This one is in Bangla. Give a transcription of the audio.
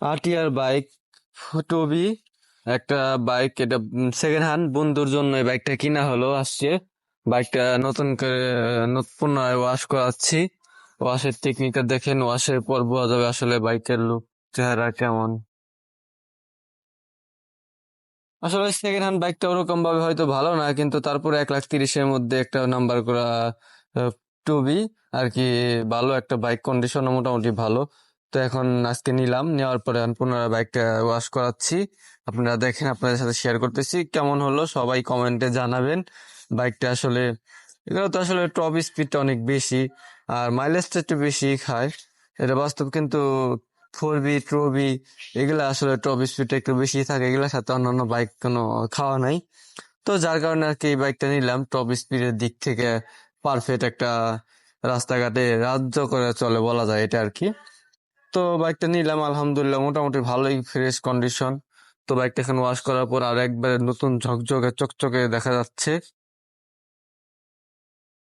আরটিআর বাইক, টবি, একটা বাইক, এটা সেকেন্ড হ্যান্ড বন্ধুর জন্য এই বাইকটা কিনা হলো আসছে। বাইকটা নতুন করে, নতুন ওয়াশ করাচ্ছি। ওয়াশের টেকনিকটা দেখেন ওয়াশের পর বোঝা যাবে আসলে বাইকের লুক চেহারা কেমন। আসলে সেকেন্ড হ্যান্ড বাইকটা ওরকম ভাবে হয়তো ভালো না, কিন্তু তারপরে এক লাখ তিরিশের মধ্যে একটা নাম্বার করা টুবি, আর কি ভালো একটা বাইক কন্ডিশন মোটামুটি ভালো। তো এখন আজকে নিলাম, নেওয়ার পরে পুনরায় বাইকটা ওয়াশ করাচ্ছি। আপনারা দেখেন, আপনাদের সাথে শেয়ার করতেছি, কেমন হলো সবাই কমেন্টে জানাবেন। বাইকটা আসলে, এগুলো তো আসলে টপ স্পিডটা অনেক বেশি, আর মাইলেজটা একটু বেশি খায় এটা বাস্তব কিন্তু ফোর বি ট্রো বি এগুলো আসলে টপ স্পিডটা একটু বেশি থাকে, এগুলোর সাথে অন্যান্য বাইক কোনো খাওয়া নাই। তো যার কারণে আর কি এই বাইকটা নিলাম টপ স্পিডের দিক থেকে পারফেক্ট একটা রাস্তাঘাটে রাজ্য করে চলে বলা যায় এটা আর কি। তো বাইকটা নিলাম, আলহামদুলিল্লাহ, মোটামুটি ভালোই ফ্রেশ কন্ডিশন তো বাইকটা এখন ওয়াশ করার পর আর একবারে নতুন ঝকঝকে, চকচকে দেখা যাচ্ছে।